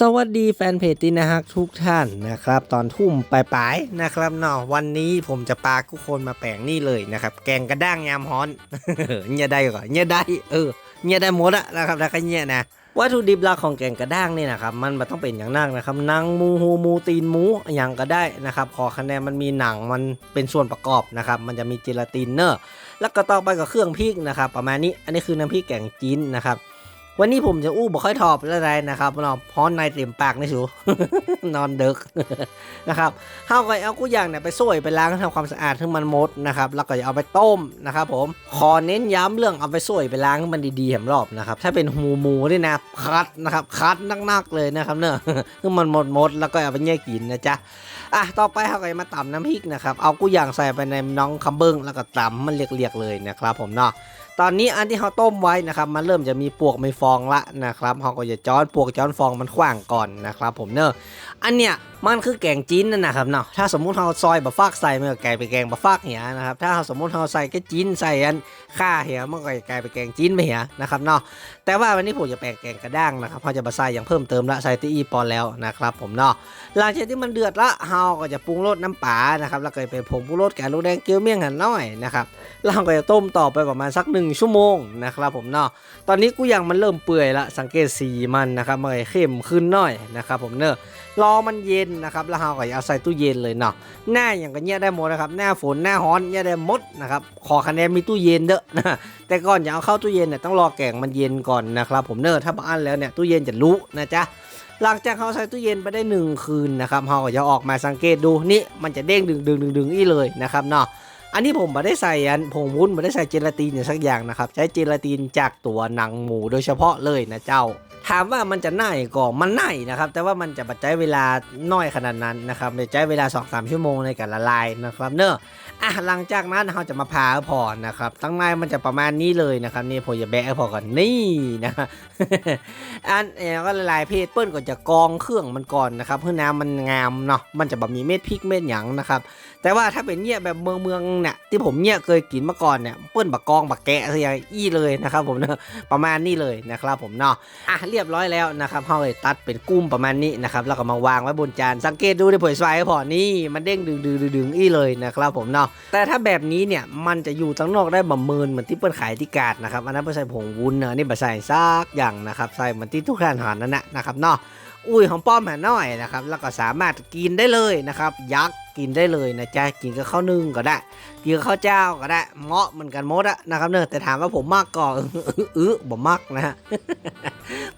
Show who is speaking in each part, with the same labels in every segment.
Speaker 1: สวัสดีแฟนเพจตินะฮักทุกท่านนะครับ ตอนทุ่มปลายๆนะครับเนาะวันนี้ผมจะปาทุกคนมาแปลงนี่เลยนะครับ แกงกระด้างยามฮ้อนเนี่ยได้ก่อนเนี่ยได้เออเนี่ยได้หมดอะนะครับแล้วก็เนี่ยนะวัตถุดิบหลักของแกงกระด้างนี่นะครับมันมันต้องเป็นอย่างนักนะครับนังมูหูมูตีนหมูอย่างก็ได้นะครับขอคะแนนมันมีหนังมันเป็นส่วนประกอบนะครับมันจะมีเจลาตินเนอร์แล้วก็ต่อไปกับเครื่องพริกนะครับประมาณนี้อันนี้คือน้ำพริกแกงจีนนะครับ วันนี้ผมจะอู้บ่ค่อยทอบอะไรนะครับเนาะเพราะในเต็มปากนี่สูนอนเดึกนะครับเฮาก็เอากูอย่างเนี่ยไปส่วยไปล้างทำความสะอาดให้มันหมดนะครับ แล้วก็จะเอาไปต้มนะครับผมขอเน้นย้ำเรื่องเอาไปส่วยไปล้างให้มันดีๆแหมรอบนะครับ ถ้าเป็นหูหมูนี่นะคัดนะครับคัดนักๆเลยนะครับเนอะให้มันหมดหมดแล้วก็เอาไปแย่กินนะจ๊ะอะต่อไปเขาก็จะมาตำน้ำพริกนะครับเอากูอย่างใส่ไปในน้องคำเบิ้งแล้วก็ตำมันเรียกๆเลยนะครับผมเนาะ ตอนนี้อันที่เขาต้มไว้นะครับมันเริ่มจะมีปวกไม่ฟองละนะครับเขาก็จะจ้อนปวกจ้อนฟองมันขว้างก่อนนะครับผมเนอะ อันเนี้ยมันคือแกงจีนนั่นนะครับเนาะ ถ้าสมมุติเราซอยบะฟากใส่มันก็กลายเป็นแกงบะฟากเหียนะครับ ถ้าสมมุติเราใส่แค่จีนใส่อันข้าเหียมันก็กลายเป็นแกงจีนไปเหียนะครับเนาะ แต่ว่าวันนี้ผมจะแปลงแกงกระด้างนะครับเขาจะมาใส่อย่างเพิ่มเติมละใส่ตีอีปอนแล้วนะครับผมเนาะ หลังจากที่มันเดือดละเราก็จะปรุงรสน้ำปลานะครับ แล้วก็ไปผงปรุงรสแกงลูกแดงเกี๊ยวเมี่ยงหันน้อยนะครับเราก็จะต้มต่อไปประมาณสักหนึ่งชั่วโมงนะครับผมเนาะ ตอนนี้กูยังมันเริ่มเปื่อยละสังเกตสีมันนะครับมันเข้มขึ้นหน่อยนะครับผมเนอะรอมันเย็นนะครับแล้วเราก็เอาใส่ตู้เย็นเลยเนาะหน้าอย่างก็เนี้ยได้หมดนะครับหน้าฝนหน้าร้อนเนี้ยได้หมดนะครับขอคะแนนมีตู้เย็นเด้อนะแต่ก่อนอย่าเอาเข้าตู้เย็นเนี่ยต้องรอแกงมันเย็นก่อนนะครับผมเนอะถ้าบ้านแล้วเนี่ยตู้เย็นจะรู้นะจ๊ะหลังจากเขาใส่ตู้เย็นไปได้หนึ่งคืนนะครับเขาก็จะออกมาสังเกตดูนี่มันจะเด้งดึงดึงดึงดึงอีเลยนะครับเนาะอันนี้ผมไม่ได้ใส่อันผงวุ้นไม่ได้ใส่เจลาตินอย่างสักอย่างนะครับ ใช้เจลาตินจากตัวหนังหมูโดยเฉพาะเลยนะเจ้า ถามว่ามันจะน่ายก่อมันน่ายนะครับ แต่ว่ามันจะปัจจัยเวลาน้อยขนาดนั้นนะครับจะใช้เวลา 2-3 ชั่วโมงในการละลายนะครับ เนอะอะหลังจากนั้นเราจะมาพาพอนะครับตั้งในมันจะประมาณนี้เลยนะครับนี่ผมจะแบะพอก่อนนี่นะอันเอ่อก็ละลายเพศเปิ้ลก็จะกรองเครื่องมันก่อนนะครับเพื่อน้ำมันงามเนาะมันจะแบบมีเม็ดพริกเม็ดหยังนะครับ แต่ว่าถ้าเป็นเนี่ยแบบเมืองเมืองเนี่ยที่ผมเนี่ยเคยกินมาก่อนเนี่ยเปิ้ลบักกองบักแกะอะไรอย่างอี้เลยนะครับ ผมเนอะประมาณนี้เลยนะครับผมเนาะอะเรียบร้อยแล้วนะครับเฮาเลยตัดเป็นกุ้มประมาณนี้นะครับแล้วก็มาวางไว้บนจานสังเกตดูในผลสไลพอนี่มันเด้งดึงดึงดึงดึงอี้เลยนะครับผมเนาะแต่ถ้าแบบนี้เนี่ยมันจะอยู่ทั้งนอกได้บะเมินเหมือนที่เปิ้ลขายที่กาดนะครับอันนั้นเปิ้ลใส่ผงวุ้นเนอะนี่บะใส่ซากอย่างนะครับใส่เหมือนที่ทุกท่านหานนั่นแหละนะครับเนาะ อุ้ยของป้อมหาน้อยนะครับ แล้วก็สามารถกินได้เลยนะครับ ยักษ์กินได้เลยนะจ๊ะกินกับข้าวนึ่งก็ได้กินกับข้าวเจ้าก็ได้เหมาะเหมือนกันหมดอะนะครับเนอะแต่ถามว่าผมมากก่ออื้อบ่มักนะฮะ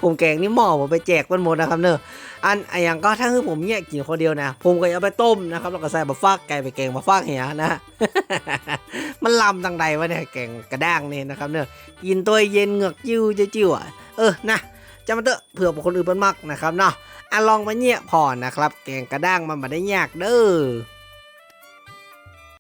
Speaker 1: ผมแกงนี่หม้อผมไปแจกมันหมดนะครับเนอะอันอันอย่างก็ถ้าคือผมเนี่ยกินคนเดียวนะผมก็เอาไปต้มนะครับแล้วก็ใส่บะฟากไก่ไปแกงบะฟากเหียนะมันลำตังใดวะเนี่ยแกงกระด้างนี่นะครับเนอะกินตัวเย็นเหงือกจิ้วจิ้วอะเออนะ จะมาเตอะเผื่อบุคคลอื่นเป็นมักนะครับเนาะอะลองมาเนี่ยพอนะครับ แกงกระด้างมันมาได้ยากเด้อ